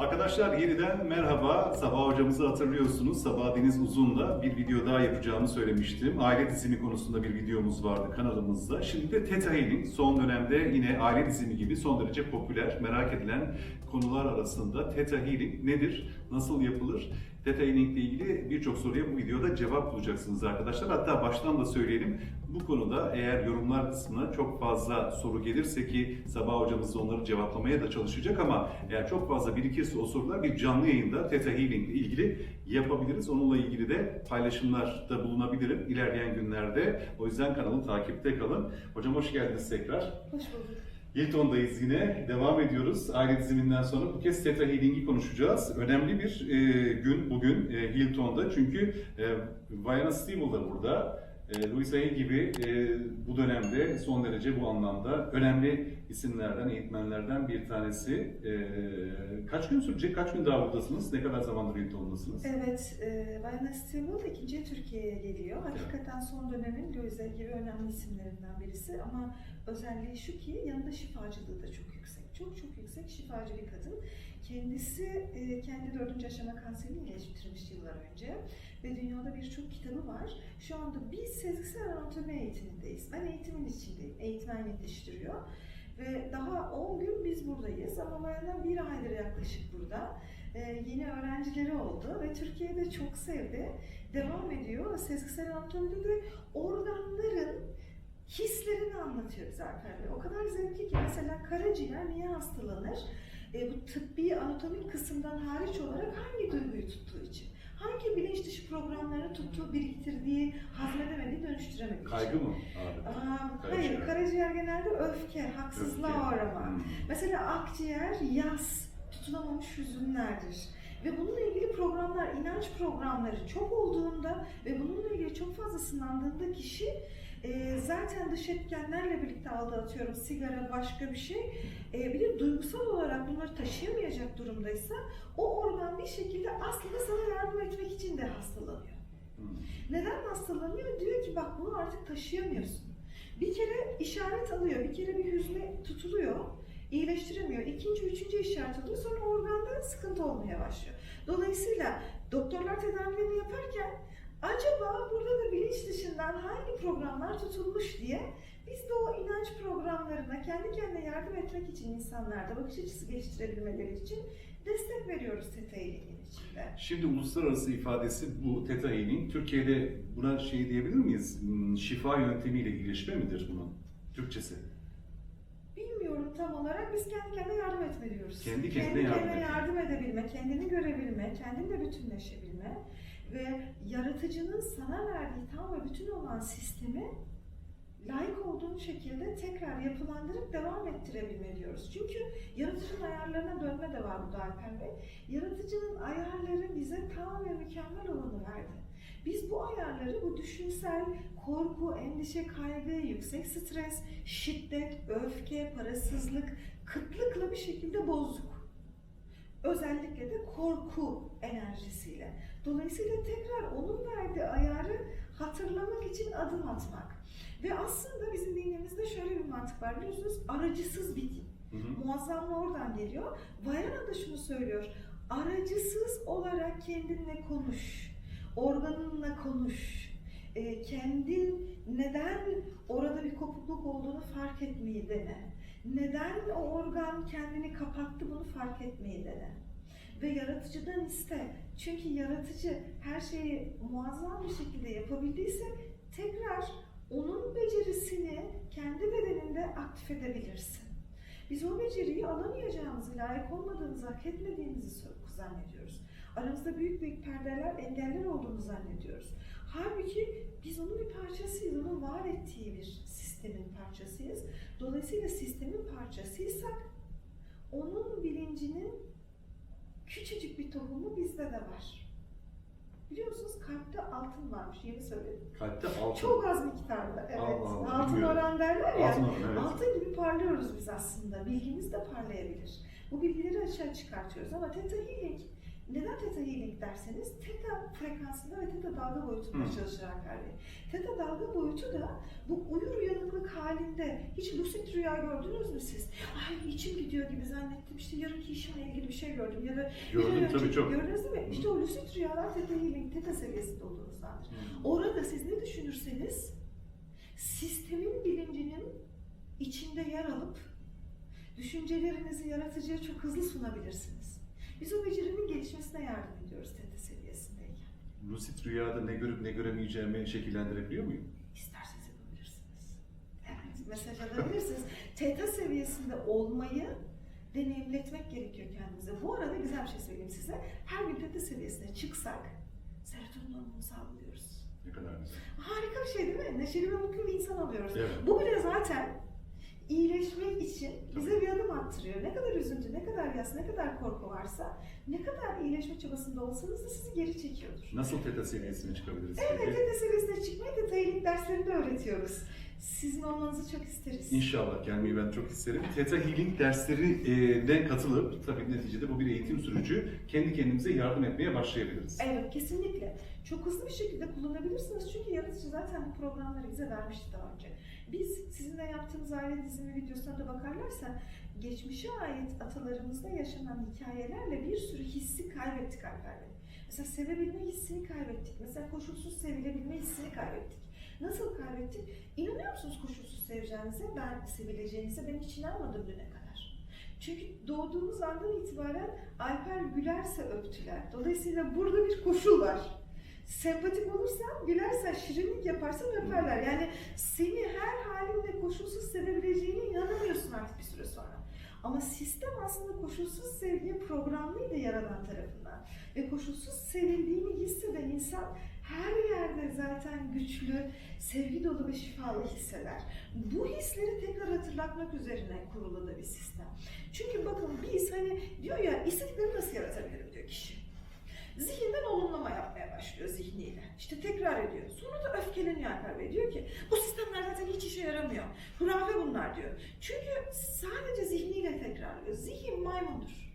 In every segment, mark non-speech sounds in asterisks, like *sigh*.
Arkadaşlar yeniden merhaba. Sabah hocamızı hatırlıyorsunuz. Sabah Deniz Uzun'la bir video daha yapacağımı söylemiştim. Aile dizimi konusunda bir videomuz vardı kanalımızda. Şimdi de Theta Healing son dönemde yine aile dizimi gibi son derece popüler, merak edilen konular arasında Theta Healing nedir, nasıl yapılır? Theta Healing ile ilgili birçok soruya bu videoda cevap bulacaksınız arkadaşlar. Hatta baştan da söyleyelim. Bu konuda eğer yorumlar kısmına çok fazla soru gelirse ki Sabah hocamız onları cevaplamaya da çalışacak ama eğer çok fazla birikirse o sorular bir canlı yayında Theta Healing ile ilgili yapabiliriz. Onunla ilgili de paylaşımlarda bulunabilirim ilerleyen günlerde. O yüzden kanalı takipte kalın. Hocam hoş geldiniz tekrar. Hoş bulduk. Hilton'dayız yine. Devam ediyoruz. Aile diziminden sonra bu kez Theta Healing'i konuşacağız. Önemli bir e, gün bugün e, Hilton'da. Çünkü e, Viana Stevel da burada. E, Louis Hay gibi e, bu dönemde son derece bu anlamda önemli isimlerden, eğitmenlerden bir tanesi. E, kaç gün sürecek? Kaç gün daha buradasınız? Ne kadar zamandır Hilton'dasınız? Evet, Vayna Stevel ikinci Türkiye'ye geliyor. Hakikaten son dönemin Louise gibi önemli isimlerinden birisi ama özelliği şu ki yanında şifacılığı da çok yüksek. Çok çok yüksek şifacı bir kadın. Kendisi e, kendi dördüncü aşama kanserini iyileştirmiş yıllar önce ve dünyada birçok kitabı var. Şu anda biz sezgisel anatomi eğitimindeyiz. Ben eğitimin içindeyim. Eğitmen yetiştiriyor. Ve daha 10 gün biz buradayız ama Vayna bir aydır yaklaşık burada. Ee, yeni öğrencileri oldu ve Türkiye'de çok sevdi. Devam ediyor. Sezgisel anatomide de organların hislerini anlatıyor bize Alper Bey. O kadar zevkli ki mesela karaciğer niye hastalanır? E, bu tıbbi anatomik kısımdan hariç olarak hangi duyguyu tuttuğu için? Hangi bilinç dışı programları tuttuğu, biriktirdiği, hazmedemediği, dönüştüremediği için? Kaygı mı abi? Aa, Karaciğer. hayır, karaciğer genelde öfke, haksızlığa uğrama. Hmm. Mesela akciğer yas, tutunamamış hüzünlerdir. Ve bununla ilgili programlar, inanç programları çok olduğunda ve bununla ilgili çok fazla sınandığında kişi e, zaten dış etkenlerle birlikte aldığı atıyorum sigara başka bir şey e, bir de duygusal olarak bunları taşıyamayacak durumdaysa o organ bir şekilde aslında sana yardım etmek için de hastalanıyor. Hmm. Neden hastalanıyor? Diyor ki bak bunu artık taşıyamıyorsun. Bir kere işaret alıyor, bir kere bir hüzne tutuluyor, iyileştiremiyor. İkinci, üçüncü işaret alıyor, sonra organda sıkıntı olmaya başlıyor. Dolayısıyla doktorlar tedavilerini yaparken acaba burada da bilinç dışından hangi programlar tutulmuş diye biz de o inanç programlarına kendi kendine yardım etmek için insanlarda bakış açısı geliştirebilmeleri için destek veriyoruz Theta Healing'in içinde. Şimdi uluslararası ifadesi bu Theta Healing. Türkiye'de buna şey diyebilir miyiz? Hmm, Şifa yöntemiyle iyileşme midir bunun Türkçesi? Bilmiyorum tam olarak biz kendi kendine yardım etme diyoruz. Kendi kendine kendi yardım kendine yardım edebilme, kendini görebilme, kendinle bütünleşebilme ve yaratıcının sana verdiği tam ve bütün olan sistemi layık olduğun şekilde tekrar yapılandırıp devam ettirebilme diyoruz. Çünkü yaratıcının ayarlarına dönme de var burada Alper Bey. Yaratıcının ayarları bize tam ve mükemmel olanı verdi. Biz bu ayarları bu düşünsel korku, endişe, kaygı, yüksek stres, şiddet, öfke, parasızlık, kıtlıkla bir şekilde bozduk. Özellikle de korku enerjisiyle. Dolayısıyla tekrar onun verdiği ayarı hatırlamak için adım atmak. Ve aslında bizim dinimizde şöyle bir mantık var biliyorsunuz aracısız bir din. Hı hı. Muazzamlı oradan geliyor. Vayana da şunu söylüyor. Aracısız olarak kendinle konuş. Organınla konuş. E, kendin neden orada bir kopukluk olduğunu fark etmeyi dene. Neden o organ kendini kapattı bunu fark etmeyi dene. Ve yaratıcıdan iste. Çünkü yaratıcı her şeyi muazzam bir şekilde yapabildiyse tekrar onun becerisini kendi bedeninde aktif edebilirsin. Biz o beceriyi alamayacağımızı, layık olmadığımızı, hak etmediğimizi zannediyoruz. Aramızda büyük büyük perdeler, engeller olduğunu zannediyoruz. Halbuki biz onun bir parçasıyız, onun var ettiği bir sistemin parçasıyız. Dolayısıyla sistemin parçasıysak, onun bilincinin küçücük bir tohumu bizde de var. Biliyor musunuz kalpte altın varmış, yeni söyledim. Kalpte altın. Çok az miktarda, evet. Allah Allah, altın bilmiyorum. oran derler ya. Altın evet. Altın gibi parlıyoruz biz aslında. Bilgimiz de parlayabilir. Bu bilgileri açığa çıkartıyoruz ama Theta Healing neden Theta Healing derseniz Theta frekansında ve Theta dalga boyutunda Hı. çalışır Bey. Theta dalga boyutu da bu uyur uyanıklık halinde hiç lucid rüya gördünüz mü siz? Ay içim gidiyor gibi zannettim işte yarınki işimle ilgili bir şey gördüm ya da Gördüm tabii çok. Gördünüz değil mi? Hı. İşte o lucid rüyalar Theta Healing, Theta seviyesinde olduğunuzdandır. Orada siz ne düşünürseniz sistemin bilincinin içinde yer alıp düşüncelerinizi yaratıcıya çok hızlı sunabilirsiniz. Biz o becerinin gelişmesine yardım ediyoruz TET seviyesindeyken. Lucid rüyada ne görüp ne göremeyeceğimi şekillendirebiliyor muyum? İsterseniz yapabilirsiniz. Evet, mesaj alabilirsiniz. *laughs* TETA seviyesinde olmayı deneyimletmek gerekiyor kendimize. Bu arada güzel bir şey söyleyeyim size. Her gün TETA seviyesine çıksak serotonin hormonunu salgılıyoruz. Ne kadar güzel. Harika bir şey değil mi? Neşeli ve mutlu bir insan oluyoruz. Evet. Bu bile zaten iyileşmek için bize bir adım attırıyor. Ne kadar üzüntü, ne kadar yas, ne kadar korku varsa, ne kadar iyileşme çabasında olsanız da sizi geri çekiyordur. Nasıl teta seviyesine çıkabiliriz Evet, peki? TET seviyesine çıkmayı da Taylik derslerinde öğretiyoruz. Sizin olmanızı çok isteriz. İnşallah gelmeyi ben çok isterim. Theta Healing derslerine katılıp tabii neticede bu bir eğitim sürücü. Kendi kendimize yardım etmeye başlayabiliriz. Evet, kesinlikle. Çok hızlı bir şekilde kullanabilirsiniz çünkü yaratıcı zaten bu programları bize vermişti daha önce. Biz sizinle yaptığımız aile dizimi videosuna da bakarlarsa geçmişe ait atalarımızda yaşanan hikayelerle bir sürü hissi kaybettik Alper. Mesela sevebilme hissini kaybettik. Mesela koşulsuz sevilebilme hissini kaybettik. Nasıl kaybettik? İnanıyor musunuz koşulsuz seveceğinize, ben sevileceğinize ben hiç inanmadım düne kadar. Çünkü doğduğumuz andan itibaren Alper gülerse öptüler. Dolayısıyla burada bir koşul var. Sempatik olursan, gülersen, şirinlik yaparsan öperler. Yani seni her halinle koşulsuz sevebileceğine inanamıyorsun artık bir süre sonra. Ama sistem aslında koşulsuz sevgiye programlıydı yaradan tarafından. Ve koşulsuz sevildiğini hisseden insan her yerde zaten güçlü, sevgi dolu ve şifalı hisseder. Bu hisleri tekrar hatırlatmak üzerine kurulu da bir sistem. Çünkü bakın biz hani diyor ya istediklerimi nasıl yaratabilirim diyor kişi. Zihinden olumlama yapmaya başlıyor zihniyle. İşte tekrar ediyor. Sonra da öfkeleniyor Alper Bey. Diyor ki bu sistemler zaten hiç işe yaramıyor. Hurafe bunlar diyor. Çünkü sadece zihniyle tekrarlıyor. Zihin maymundur.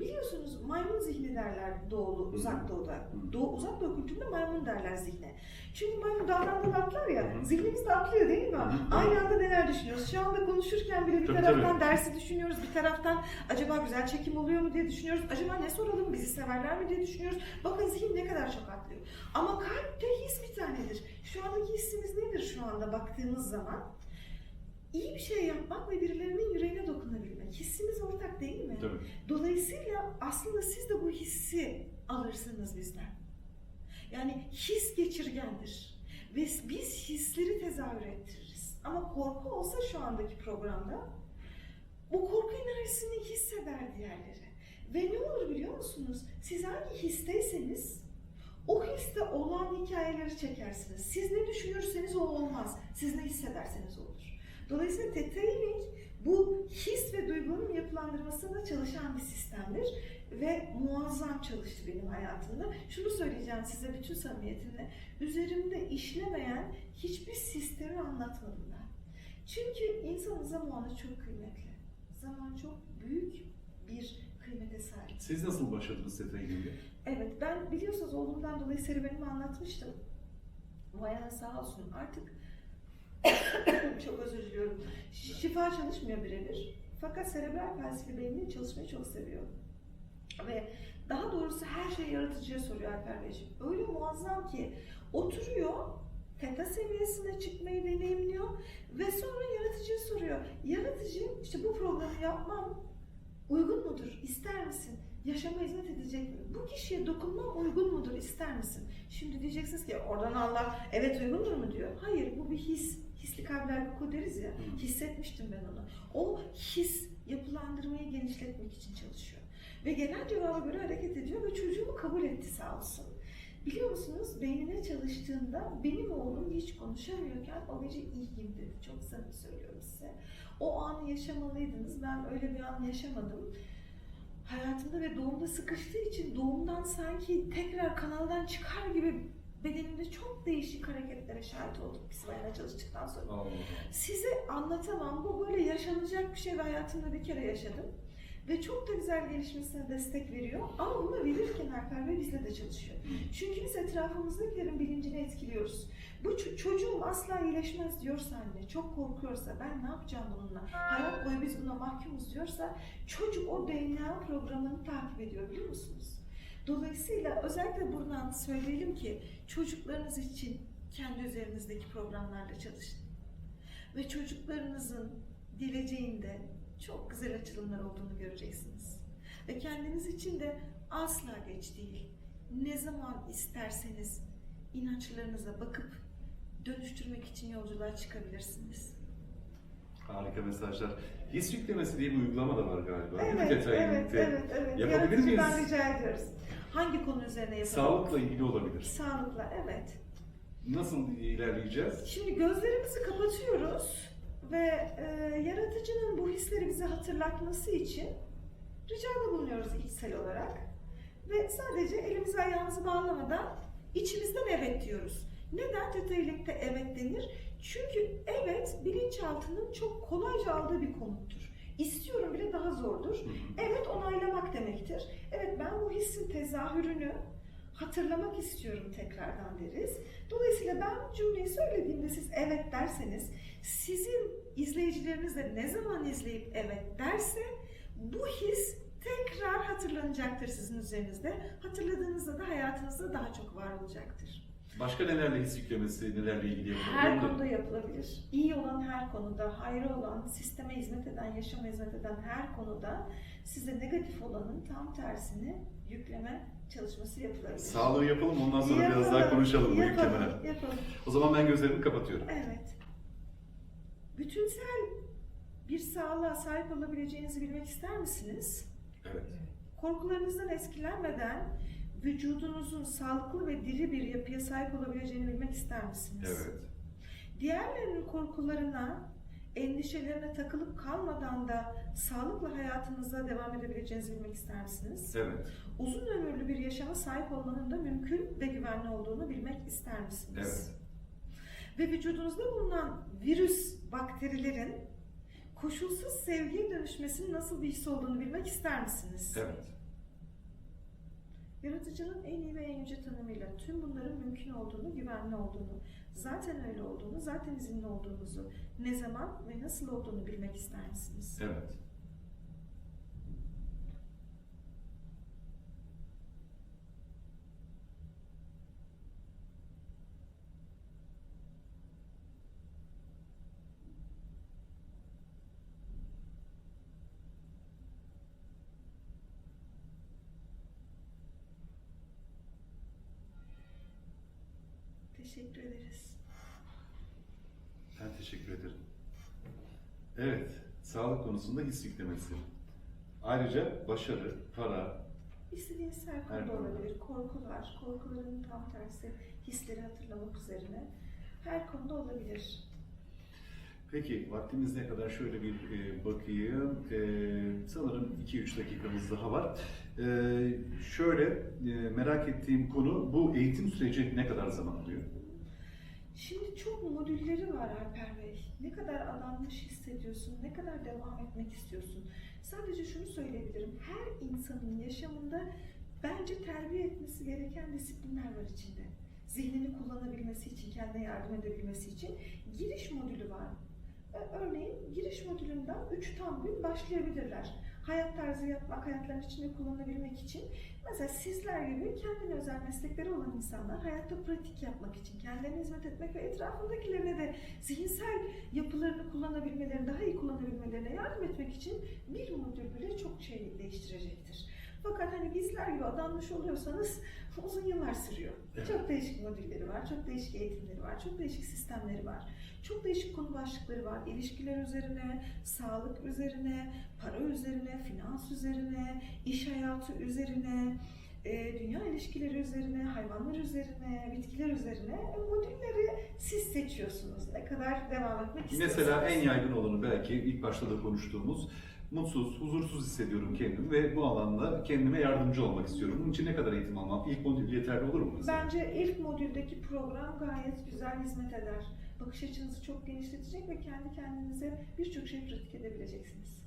Biliyorsunuz maymun zihni derler doğulu, uzak doğuda. Doğu, uzak doğu kültüründe maymun derler zihne. Çünkü maymun daldan dala atlar ya, zihnimiz de atlıyor değil mi? Aynı anda neler düşünüyoruz? Şu anda konuşurken bile bir Tabii, taraftan tabii. dersi düşünüyoruz, bir taraftan acaba güzel çekim oluyor mu diye düşünüyoruz. Acaba ne soralım, bizi severler mi diye düşünüyoruz. Bakın zihin ne kadar çok atlıyor. Ama kalpte his bir tanedir. Şu andaki hissimiz nedir şu anda baktığımız zaman? İyi bir şey yapmak ve birilerinin yüreğine dokunabilmek. Hissimiz ortak değil mi? Tabii. Dolayısıyla aslında siz de bu hissi alırsınız bizden. Yani his geçirgendir. Ve biz hisleri tezahür ettiririz. Ama korku olsa şu andaki programda bu korku enerjisini hisseder diğerleri. Ve ne olur biliyor musunuz? Siz hangi histeyseniz o histe olan hikayeleri çekersiniz. Siz ne düşünürseniz o olmaz. Siz ne hissederseniz olur. Dolayısıyla Healing bu his ve duygunun yapılandırmasında çalışan bir sistemdir ve muazzam çalıştı benim hayatımda. Şunu söyleyeceğim size bütün samimiyetimle. Üzerimde işlemeyen hiçbir sistemi anlatmadım ben. Çünkü insanın zamanı çok kıymetli. Zaman çok büyük bir kıymete sahip. Siz nasıl başladınız Healing'e? Evet, ben biliyorsunuz oğlumdan dolayı serüvenimi anlatmıştım. Vay sağ olsun artık *coughs* çok özür. Şifa çalışmıyor birebir. Fakat serebral palsili beynin çalışmayı çok seviyor. Ve daha doğrusu her şeyi yaratıcıya soruyor Alper Beyciğim. Öyle muazzam ki oturuyor, teta seviyesine çıkmayı deneyimliyor ve sonra yaratıcıya soruyor. Yaratıcı işte bu programı yapmam uygun mudur? İster misin? Yaşama hizmet edecek mi? Bu kişiye dokunmam uygun mudur? İster misin? Şimdi diyeceksiniz ki oradan Allah evet uygundur mu diyor. Hayır bu bir his. Hisli kalpler koku deriz ya. Hissetmiştim ben onu. O his yapılandırmayı genişletmek için çalışıyor. Ve gelen cevaba göre hareket ediyor ve çocuğumu kabul etti sağ olsun. Biliyor musunuz beynine çalıştığında benim oğlum hiç konuşamıyorken o gece iyiyim dedi. Çok samimi söylüyorum size. O anı yaşamalıydınız. Ben öyle bir an yaşamadım. Hayatımda ve doğumda sıkıştığı için doğumdan sanki tekrar kanaldan çıkar gibi bedenimde çok değişik hareketlere şahit olduk biz bayana çalıştıktan sonra. Allah Size anlatamam. Bu böyle yaşanacak bir şey ve hayatımda bir kere yaşadım. ve çok da güzel gelişmesine destek veriyor. Ama bunu verirken Alper Bey bizle de çalışıyor. Çünkü biz etrafımızdakilerin bilincini etkiliyoruz. Bu çocuğum asla iyileşmez diyorsa anne, çok korkuyorsa ben ne yapacağım bununla? Hayat boyu biz buna mahkumuz diyorsa çocuk o DNA programını takip ediyor biliyor musunuz? Dolayısıyla özellikle buradan söyleyelim ki çocuklarınız için kendi üzerinizdeki programlarla çalışın. Ve çocuklarınızın geleceğinde çok güzel açılımlar olduğunu göreceksiniz. Ve kendiniz için de asla geç değil. Ne zaman isterseniz inançlarınıza bakıp dönüştürmek için yolculuğa çıkabilirsiniz. Harika mesajlar. His yüklemesi diye bir uygulama da var galiba. Evet, evet, evet, evet. Yapabilir Yaratıcıdan miyiz? rica ediyoruz. Hangi konu üzerine yapalım? Sağlıkla ilgili olabilir. Sağlıkla, evet. Nasıl ilerleyeceğiz? Şimdi gözlerimizi kapatıyoruz ve e, yaratıcının bu hisleri bize hatırlatması için ricada bulunuyoruz içsel olarak. Ve sadece elimizi ayağımızı bağlamadan içimizden evet diyoruz. Neden Healing'de evet denir? Çünkü evet bilinçaltının çok kolayca aldığı bir komuttur. İstiyorum bile daha zordur. Evet onaylamak demektir. Evet ben bu hissin tezahürünü hatırlamak istiyorum tekrardan deriz. Dolayısıyla ben cümleyi söylediğimde siz evet derseniz sizin izleyicileriniz de ne zaman izleyip evet derse bu his tekrar hatırlanacaktır sizin üzerinizde. Hatırladığınızda da hayatınızda daha çok var olacaktır. Başka nelerle his yüklemesi, nelerle ilgili yapılabilir? Her Onu da- konuda yapılabilir. İyi olan her konuda, hayrı olan, sisteme hizmet eden, yaşama hizmet eden her konuda size negatif olanın tam tersini yükleme çalışması yapılabilir. Sağlığı yapalım ondan sonra biraz Yapalım, daha konuşalım bu yapalım. Yapalım. O zaman ben gözlerimi kapatıyorum. Evet. Bütünsel bir sağlığa sahip olabileceğinizi bilmek ister misiniz? Evet. Korkularınızdan etkilenmeden vücudunuzun sağlıklı ve diri bir yapıya sahip olabileceğini bilmek ister misiniz? Evet. Diğerlerinin korkularına, endişelerine takılıp kalmadan da sağlıkla hayatınıza devam edebileceğinizi bilmek ister misiniz? Evet. Uzun ömürlü bir yaşama sahip olmanın da mümkün ve güvenli olduğunu bilmek ister misiniz? Evet. Ve vücudunuzda bulunan virüs, bakterilerin koşulsuz sevgiye dönüşmesinin nasıl bir his olduğunu bilmek ister misiniz? Evet. Yaratıcının en iyi ve en yüce tanımıyla tüm bunların mümkün olduğunu, güvenli olduğunu, zaten öyle olduğunu, zaten izinli olduğunuzu, ne zaman ve nasıl olduğunu bilmek ister misiniz? Evet. Teşekkür ederiz. Ben teşekkür ederim. Evet. Sağlık konusunda his yüklemesi. Ayrıca başarı, para, İstediğiniz her konuda. olabilir. Korkular, korkuların tam tersi hisleri hatırlamak üzerine her konuda olabilir. Peki vaktimiz ne kadar şöyle bir e, bakayım. E, sanırım 2-3 dakikamız daha var. E, şöyle e, merak ettiğim konu bu eğitim süreci ne kadar zaman alıyor? Şimdi çok modülleri var Alper Bey. Ne kadar adanmış hissediyorsun, ne kadar devam etmek istiyorsun. Sadece şunu söyleyebilirim. Her insanın yaşamında bence terbiye etmesi gereken disiplinler var içinde. Zihnini kullanabilmesi için, kendine yardım edebilmesi için giriş modülü var. Örneğin giriş modülünden 3 tam gün başlayabilirler. Hayat tarzı yapmak, hayatların içinde kullanabilmek için. Mesela sizler gibi kendine özel meslekleri olan insanlar hayatta pratik yapmak için, kendilerine hizmet etmek ve etrafındakilerine de zihinsel yapılarını kullanabilmelerine, daha iyi kullanabilmelerine yardım etmek için bir modül bile çok şey değiştirecektir. Fakat hani bizler gibi adanmış oluyorsanız uzun yıllar sürüyor. Evet. Çok değişik modülleri var, çok değişik eğitimleri var, çok değişik sistemleri var. Çok değişik konu başlıkları var. İlişkiler üzerine, sağlık üzerine, para üzerine, finans üzerine, iş hayatı üzerine, e, dünya ilişkileri üzerine, hayvanlar üzerine, bitkiler üzerine e, modülleri siz seçiyorsunuz. Ne kadar devam etmek istiyorsanız. Mesela en yaygın olanı belki ilk başta da konuştuğumuz mutsuz, huzursuz hissediyorum kendimi ve bu alanda kendime yardımcı olmak istiyorum. Bunun için ne kadar eğitim almam? İlk modül yeterli olur mu mesela? Bence ilk modüldeki program gayet güzel hizmet eder. Bakış açınızı çok genişletecek ve kendi kendinize birçok şey pratik edebileceksiniz.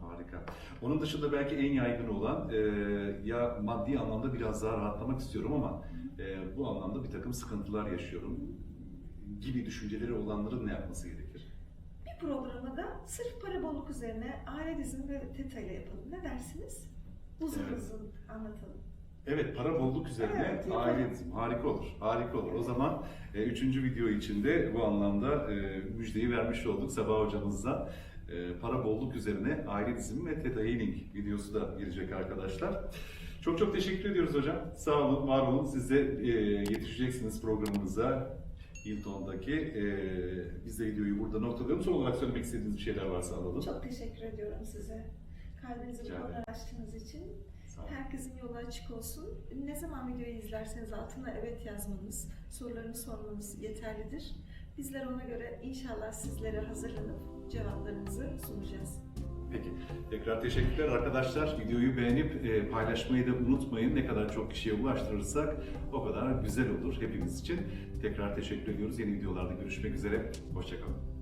Harika. Onun dışında belki en yaygın olan e, ya maddi anlamda biraz daha rahatlamak istiyorum ama e, bu anlamda bir takım sıkıntılar yaşıyorum gibi düşünceleri olanların ne yapması gerekir? Programı da sırf para bolluk üzerine aile dizimi ve teta ile yapalım. Ne dersiniz? Uzun Evet. uzun anlatalım. Evet, para bolluk üzerine Evet, aile dizimi. Harika olur, harika olur. O zaman e, üçüncü video içinde bu anlamda e, müjdeyi vermiş olduk Sabah hocamızla. E, para bolluk üzerine aile dizimi ve Theta Healing videosu da gelecek arkadaşlar. Çok çok teşekkür ediyoruz hocam. Sağ olun, var olun. Siz de e, yetişeceksiniz programımıza. Hilton'daki. E, biz de videoyu burada noktalayalım. Son olarak söylemek istediğiniz bir şeyler varsa alalım. Çok teşekkür ediyorum size. Kalbinizi bu konuda açtığınız için. Herkesin yolu açık olsun. Ne zaman videoyu izlerseniz altına evet yazmanız, sorularını sormanız yeterlidir. Bizler ona göre inşallah sizlere hazırlanıp cevaplarınızı sunacağız. Peki. Tekrar teşekkürler arkadaşlar. Videoyu beğenip e, paylaşmayı da unutmayın. Ne kadar çok kişiye ulaştırırsak o kadar güzel olur hepimiz için. Tekrar teşekkür ediyoruz. Yeni videolarda görüşmek üzere. Hoşçakalın.